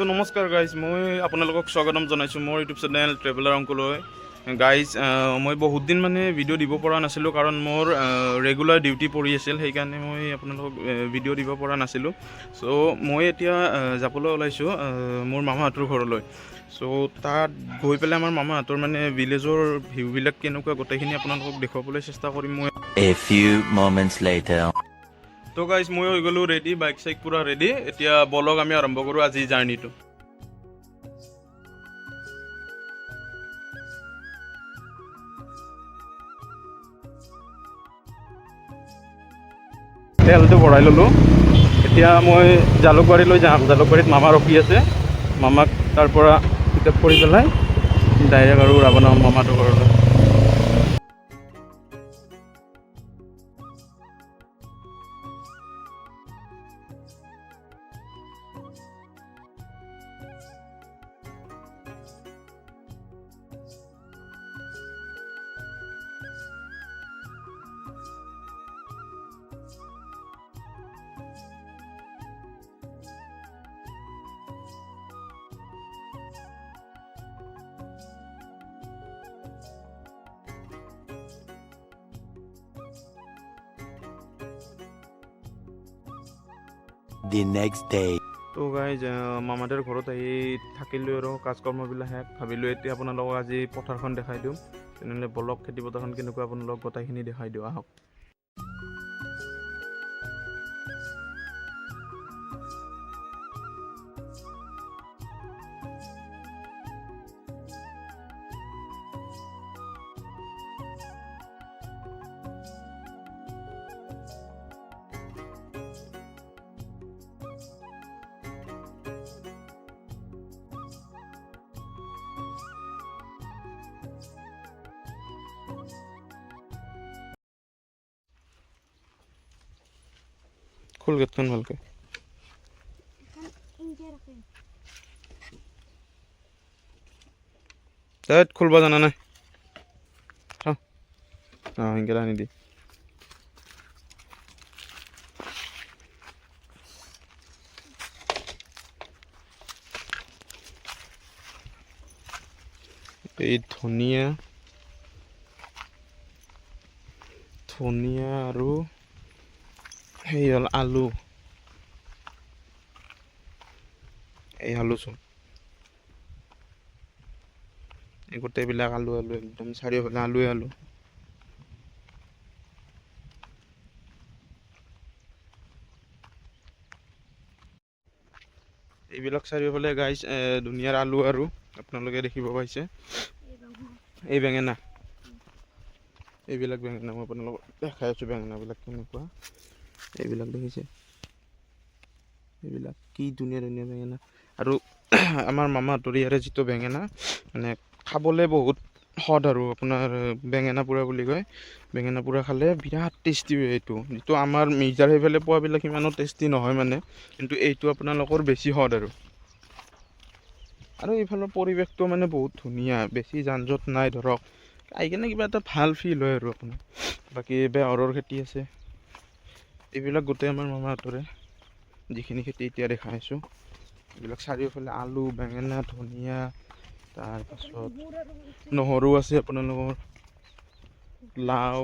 তো নমস্কাৰ গাইজ মই আপোনালোকক স্বাগতম জনাইছোঁ মোৰ ইউটিউব চেনেল ট্ৰেভেলাৰ অংকলৈ গাইজ মই বহুত দিন মানে ভিডিঅ' দিব পৰা নাছিলোঁ কাৰণ মোৰ ৰেগুলাৰ ডিউটি পৰি আছিল সেইকাৰণে মই আপোনালোকক ভিডিঅ' দিব পৰা নাছিলোঁ। চ' মই এতিয়া যাবলৈ ওলাইছোঁ মোৰ মামাহঁতৰ ঘৰলৈ। চ' তাত গৈ পেলাই আমাৰ মামাহঁতৰ মানে ভিলেজৰ ভিউবিলাক কেনেকুৱা গোটেইখিনি আপোনালোকক দেখুৱাবলৈ চেষ্টা কৰিম। মই তো গাইজ মই হৈ গ'লোঁ ৰেডি বাইক চাইক পূৰা ৰেডি এতিয়া বলক আমি আৰম্ভ কৰোঁ আজি জাৰ্ণিটো তেলটো ভৰাই ল'লোঁ। এতিয়া মই জালুকবাৰীলৈ যাম। জালুকবাৰীত মামা ৰখি আছে। মামাক তাৰ পৰা পিক আপ কৰি পেলাই ডাইৰেক্ট আৰু ৰাৱণা মামাটোৰ ঘৰলৈ। The next day. তো গাইজ মামাদের ঘৰত আহি থাকিলোঁ আৰু কাজ কৰ্মবিলাক শেষ ভাবিলোঁ এতিয়া আপোনালোকক আজি পথাৰখন দেখাই দিওঁ। তেনেহ'লে বলক খেতি পথাৰখন কেনেকুৱা আপোনালোকক গোটেইখিনি দেখাই দিওঁ। আহক। খোল গেটখন ভালকৈ? তাত খুলব জানা নাই। অঁ সেনেকৈ আনি দি। এই ধনিয়া ধনিয়া আৰু সেই হ'ল আলু এই আলু চোন। এই গোটেইবিলাক আলু আলু একদম চাৰিওফালে আলুৱে আলু। এইবিলাক চাৰিওফালে গাইছ ধুনীয়াৰ আলু আৰু আপোনালোকে দেখিব পাইছে। এই বেঙেনা। এইবিলাক বেঙেনা মই আপোনালোকক দেখাই আছোঁ বেঙেনাবিলাক কেনেকুৱা। এইবিলাক দেখিছে। এইবিলাক কি ধুনীয়া ধুনীয়া বেঙেনা। আৰু আমাৰ মামাহঁতৰ ইয়াৰে যিটো বেঙেনা মানে খাবলৈ বহুত সোৱাদ আৰু আপোনাৰ বেঙেনা পোৰা বুলি কয়। বেঙেনা পোৰা খালে বিৰাট টেষ্টি হয় এইটো। যিটো আমাৰ মিৰ্জাৰ সেইফালে পোৱাবিলাক ইমানো টেষ্টি নহয় মানে কিন্তু এইটো আপোনালোকৰ বেছি সোৱাদ আৰু। আৰু এইফালৰ পৰিৱেশটো মানে বহুত ধুনীয়া, বেছি যান জঁট নাই ধৰক। আহি কিনে কিবা এটা ভালো ফিল হয় আৰু আপোনাৰ। বাকী বেহৰৰ খেতি আছে। এইবিলাক গোটেই আমাৰ মামাহঁতৰে যিখিনি খেতি এতিয়া দেখাই আছোঁ এইবিলাক চাৰিওফালে আলু, বেঙেনা, ধনিয়া, তাৰপাছত নহৰু আছে আপোনালোকৰ। লাও,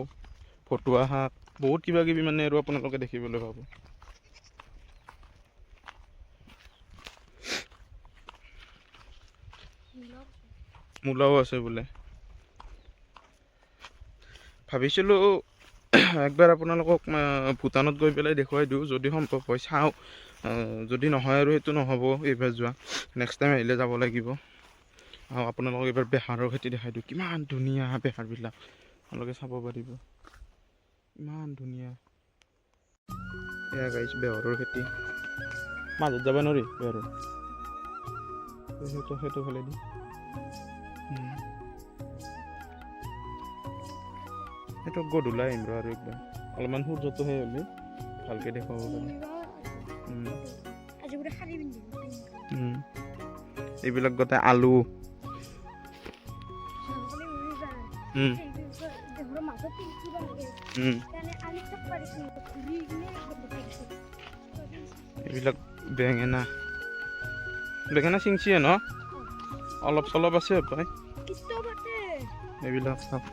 ফটুৱা শাক, বহুত কিবা কিবি মানে আৰু আপোনালোকে দেখিবলৈ পাব। মূলাও আছে বোলে। ভাবিছিলোঁ একবাৰ আপোনালোকক ভূটানত গৈ পেলাই দেখুৱাই দিওঁ যদি সম্ভৱ হয় চাওঁ। যদি নহয় আৰু সেইটো নহ'ব এইবাৰ যোৱা। নেক্সট টাইম আহিলে যাব লাগিব। আৰু আপোনালোকক এইবাৰ বেহাৰৰ খেতি দেখাই দিওঁ। কিমান ধুনীয়া বেহাৰবিলাক। আপোনালোকে চাব পাৰিব। ইমান ধুনীয়া। এয়া গাইছ বেহৰৰ খেতি। মাজত যাব নোৱাৰি বেহৰৰ। সেইটো সেইটো ফালে সেইটো গধূলা আহিম ৰ আৰু একদম অলপমান সূৰ্যটো সেই হ'লে ভালকৈ দেখুৱাব পাৰিম উম, আজি গোটেই শাৰী পিন্ধি উম। এইবিলাক গোটেই আলু। উম, দেহৰ মাজত কিবা লাগে উম। সেইকাৰণে আলি চব পাৰিছো ঘূৰি কিনে এইবিলাক বেঙেনা বেঙেনা চিংচিয়ে ন? অলপ চলপ আছে প্ৰায় কিতো বাটে এইবিলাক চাওক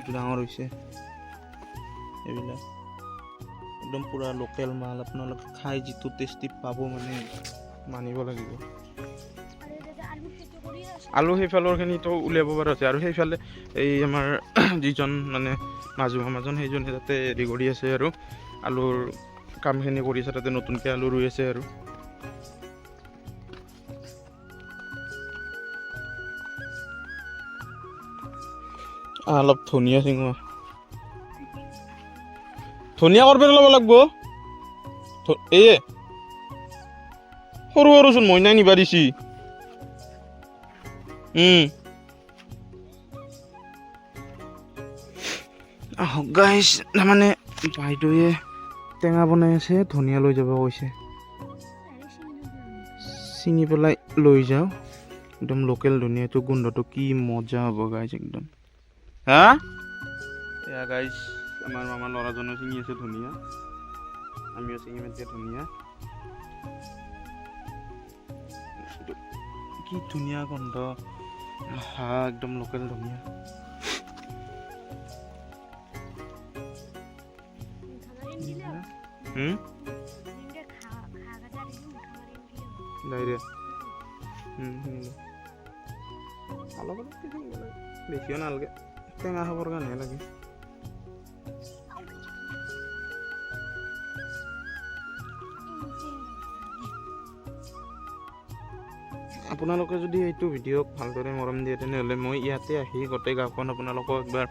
এইটো ডাঙৰ হৈছে। এইবিলাক। একদম পূৰা লোকেল মাল, আপোনালোকে খাই যিটো টেষ্টি পাব মানে মানিব লাগিব। আলু সেইফালৰখিনিতো উলিয়াব পৰা হৈছে। আৰু সেইফালে এই আমাৰ যিজন মানে মাজু মামাজন, সেইজনে তাতে হেৰি কৰি আছে আৰু। আলুৰ কামখিনি কৰি আছে তাতে নতুনকৈ আলু ৰুই আছে আৰু। অলপ ধনিয়া চিঙোৱা ধনিয়া কৰিব ল'ব লাগব? এয়ে সৰু সৰুচোন মইনাই নিবা দিছি। গাইছ তাৰমানে বাইদেৱে টেঙা বনাই আছে, ধনিয়া লৈ যাব কৈছে। ছিঙি পেলাই লৈ যাওঁ। একদম লোকেল ধনিয়াটো, গোন্ধটো কি মজা হ'ব গাইছ একদম। হা এয়া গাইছ আমাৰ মামাৰ ল'ৰাজনে ছিঙি আছে ধনিয়া। আমিও ছিঙিম এতিয়া ধনিয়া। কি ধুনীয়া গন্ধ? হা একদম লোকেল ধনিয়া। হুম? ডাইরে হুম হুম। টিফিন বনাই বেছিও নালাগে টেঙা খাবৰ কাৰণেহে লাগে। আপোনালোকে যদি এইটো ভিডিঅ'ক ভালদৰে মৰম দিয়ে, তেনেহ'লে মই ইয়াতে আহি গোটেই গাঁওখন আপোনালোকক একবাৰ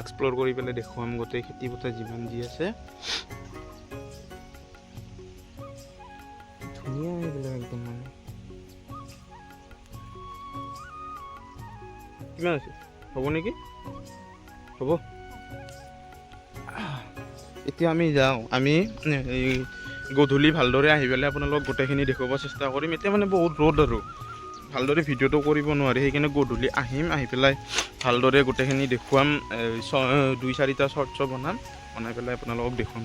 এক্সপ্ল'ৰ কৰি পেলাই দেখুৱাম গোটেই খেতি পথাৰ যিমান যি আছে। ধুনীয়া একদম মানে। কিমান হ'ব নেকি? হ'ব এতিয়া আমি যাওঁ। আমি গধূলি ভালদৰে আহি পেলাই আপোনালোকক গোটেইখিনি দেখুৱাব চেষ্টা কৰিম। এতিয়া মানে বহুত ৰ'দ আৰু। ভালদৰে ভিডিঅ'টো কৰিব নোৱাৰি, সেইকাৰণে গধূলি আহিম, আহি পেলাই ভালদৰে গোটেইখিনি দেখুৱাম। দুই চাৰিটা শ্বৰ্টছো বনাম, বনাই পেলাই আপোনালোকক দেখুৱাম।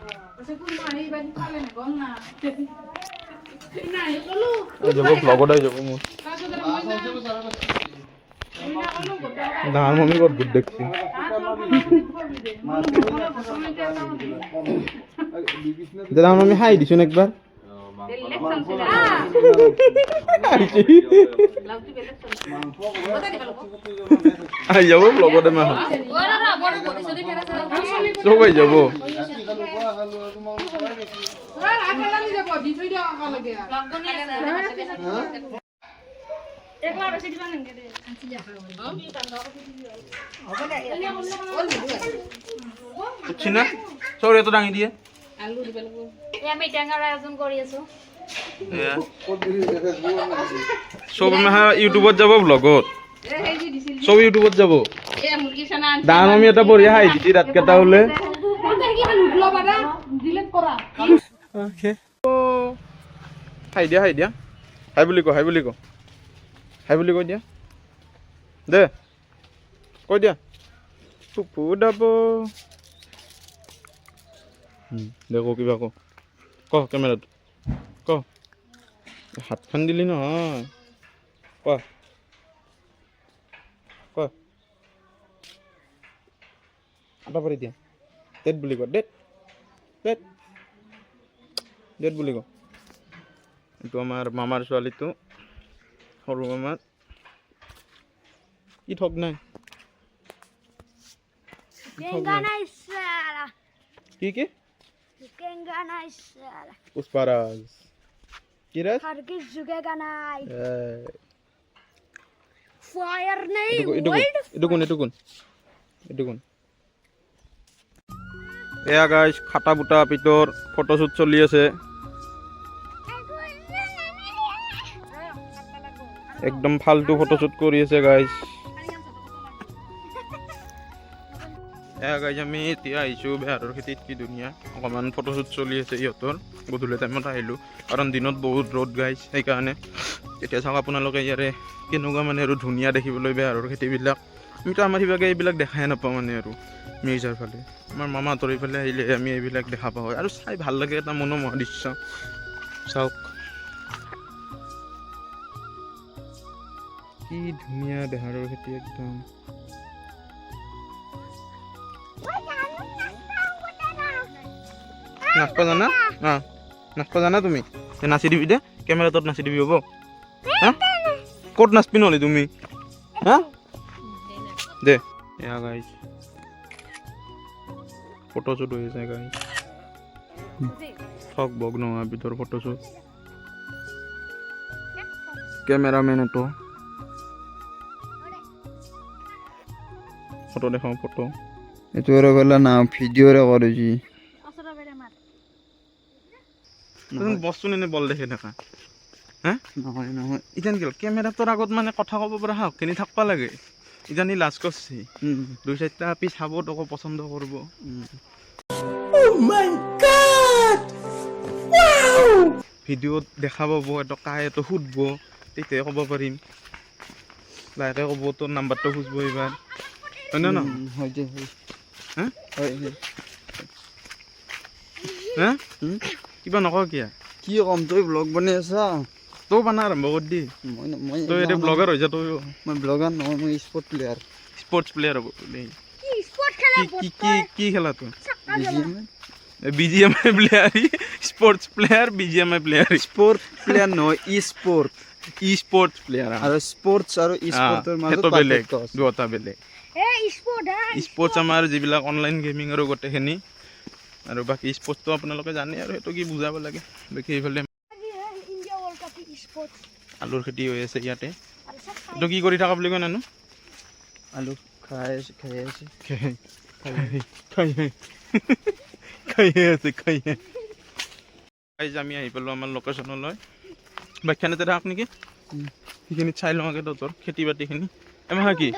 দেখাই কৈছে কুৰমা আহি বাজি খালে গম না নাই ক'লো যাব ব্লগত আহি যাব মোৰ তাৰপিছত আৰু মই না- মই না ক'লো গোটেই ডাঙৰ মমি ক'ত গোট দেখছি। ধান মমি হাই দিছোন একবাৰ লাভটো ইলেকশ্যন আহি যাব দি। একলা বেছি দিবা নেকি না চব এইটো দাঙি দিয়ে আলু দিব লাগিব। আমি টেঙাৰ আয়োজন কৰি আছো। এয়া। চব মাহা ইউটিউবত যাব ব্লগত। চব ইউটিউবত যাব। ডাঙৰ মমি এটা বঢ়িয়া হাঁহি দিছি বাদা, ডিলিট কৰা। হাই দিয়া হাই দিয়া। হাই বুলি ক হাই বুলি ক। হাই বুলি কৈ দিয়া। দে। কৈ দিয়া। পুপু দাব দে ক কিবা ক ক কেমেৰাত ক। হাতখন দিলি নহয়। ক। ক। আটা পাৰি দিয়া। ডেট বুলি ক ডেট। ডেট। ডেট বুলি ক। এইটো আমাৰ মামাৰ ছোৱালীটো। সৰু মামাৰ। কি ঠগ নাই? কি কি? সারা কি গানাই ফায়ার নেই কোন এইটো কোন এয়া গাইজ খাটা বুটা পিতৰ ফটোশ্বুট চলি আছে একদম ফাল্টু ফটোশ্বুট কৰি আছে গাইজ আমি এতিয়া আহিছোঁ বিহাৰৰ খেতিত কি ধুনীয়া অকণমান ফটোশ্বুট চলি আছে ইহঁতৰ, গধূলি টাইমত আহিলোঁ। কাৰণ দিনত বহুত ৰ'দ গাইজ সেইকাৰণে। এতিয়া চাওক আপোনালোকে ইয়াৰে কেনেকুৱা মানে আৰু ধুনীয়া দেখিবলৈ বিহাৰৰ খেতিবিলাক। আমিতো আমাৰ সিভাগে এইবিলাক দেখাই নাপাওঁ মানে আৰু, মিৰ্জাৰ ফালে। আমাৰ মামাহঁতৰ এইফালে আহিলে আমি এইবিলাক দেখা পাওঁ। আৰু চাই ভালো লাগে এটা মনোমোহা দৃশ্য। চাওক। কি ধুনীয়া বেহাৰৰ খেতি একদম। নাচবা জানা অঁ নাচবা জানা তুমি নাচি দিবি দে কেমেৰাটোত নাচি দিবি হ'ব। হা ক'ত নাচবি নহ'লে তুমি? হা? দে। এয়া গাইছ ফটোশ্বুট হৈ আছে গাইছ ঠক বগ নোহোৱা ভিতৰ ফটোশ্বুট কেমেৰামেন এইটো ফটো দেখাওঁ ফটো এইটো আৰু গ'লে না ভিডিঅ'ৰে কৰিছি বস্তু এনে বল দেখি থাকা হা? নহয় নহয়। ইতান কি কেমেৰাটোৰ আগত মানে কথা ক'ব পৰা সাহসখিনি থাকবা লাগে। ইজানি লাজ কৰছি। দুই চাৰিটা আপি চাব তোকো পচন্দ কৰিব। ভিডিঅ'ত দেখা পাব এইটো কাই এইটো সুধব তেতিয়াহে ক'ব পাৰিম। লাহেকে ক'ব তোৰ নাম্বাৰটো খুজিব এইবাৰ। হয় নে নহয়? হয় হা? কিবা নকওঁ কিয়া? কি ক'ম তই ব্লগ বনাই আছা? তই বানা আৰম্ভ কৰি দি। মই ন- মই তই এতিয়া ব্লগাৰ হৈ যা তই মই ব্লগাৰ নহয় মই স্পৰ্ট প্লেয়াৰ স্পৰ্টছ প্লেয়াৰ হ'ব কি স্পোর্ট খেলা কি কি কি কি খেলা তই? BGMI B G M I player sports player B G M I player sport player নহয় e sport e sports player আৰু স্পৰ্টছ আৰু ই স্পৰ্টৰ মাজত বেলেগ দুটা বেলেগ। এ স্পোর্ট হ্যাঁ স্পৰ্টছ আমাৰ যিবিলাক অনলাইন গেমিং আৰু গোটেইখিনি আৰু বাকী স্পৰ্টছটো আপোনালোকে জানে আৰু সেইটো কি বুজাব লাগে। বাকী এইফালে আলুৰ খেতি হৈ আছে ইয়াতে। এইটো কি কৰি থকা বুলি কয় নানো? আলু খাই আছে খাই আছে। খাই খাই আছে। খাইহে গাইজ আমি আহি পালোঁ আমাৰ লোকেশ্যনলৈ বাইকখানতে থাক নেকি? উম। সেইখিনিত চাই লওঁ আগে তহঁতৰ খেতি বাতিখিনি। এমাহ কি?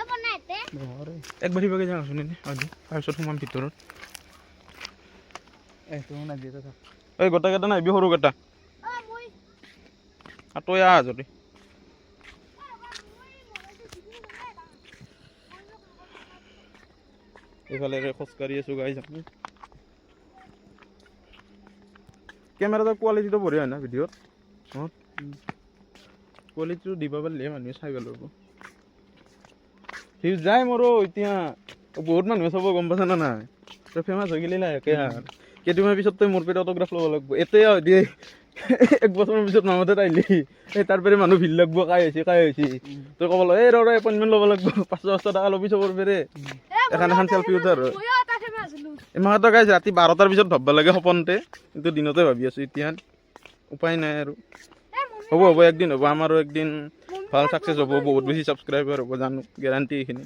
একবাৰ সিবাগে এনে। আজি তাৰপিছত সোমাম ভিতৰত। এই গোটেইকেইটা নাহিবি সৰুকেইটা ও মই আৰু তই আহ যদি। এইফালে খোজকাঢ়ি আছোঁ গাইজ আমি। কেমেৰাটোৰ কোৱালিটিটো বঢ়িয়া হয় না ভিডিঅ'ত কোৱালিটিটো দিব পাৰিলে মানুহে চাই পাব ভিউজ যায় মোৰো, এতিয়া। বহুত মানুহে চাব, গম পাইছা না নাই? তই ফেমাছ হৈ গেলি লাহেকে আৰু। কেইদিনমান পিছত তই মোৰ পৰা অট'গ্ৰাফ ল'ব লাগিব। এতিয়া দিয়ে এক বছৰৰ পিছত নামতে আহিলি এই তাৰ পৰা মানুহ ভিৰ লাগব কাই হৈছে কাই হৈছে। তই ক'ব লাগে এই ৰ এপইণ্টমেণ্ট ল'ব লাগিব। পাঁচশো পাঁচশো টকা ল'বি চবৰ পেৰে। এখন এখন চেল্ফি উঠাৰ। ফেমাছ গাইজ ৰাতি বাৰটাৰ পিছত ভাবব লাগে সপোনতে। কিন্তু দিনতে ভাবি আছোঁ এতিয়া। উপায় নাই আৰু। হ'ব হ'ব একদিন হ'ব আমাৰো একদিন ভালো ছাকচেছ হ'ব। বহুত বেছি ছাবস্ক্ৰাইবাৰ হ'ব জানো। গেৰাণ্টি এইখিনি।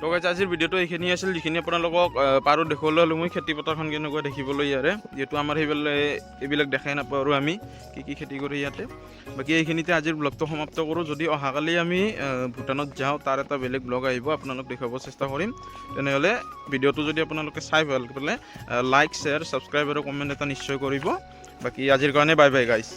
তো গাইজ আজিৰ ভিডিঅ'টো এইখিনি আছিল, যিখিনি আপোনালোকক পাৰোঁ, দেখুৱাবলৈ হ'লে মই খেতি পথাৰখন কেনেকুৱা দেখিবলৈ ইয়াৰে। যিহেতু আমাৰ সেইফালে এইবিলাক দেখাই নাপাওঁ আৰু আমি, কি কি খেতি কৰি ইয়াতে। বাকী এইখিনিতে আজিৰ ব্লগটো সমাপ্ত কৰোঁ। যদি অহাকালি আমি ভূটানত যাওঁ, তাৰ এটা বেলেগ ব্লগ আহিব, আপোনালোক দেখুৱাব চেষ্টা কৰিম। তেনেহ'লে ভিডিঅ'টো যদি আপোনালোকে চাই ভালো পালে লাইক শ্বেয়াৰ ছাবস্ক্ৰাইব আৰু কমেণ্ট এটা নিশ্চয় কৰিব। বাকী আজিৰ কাৰণে বাই বাই গাইছ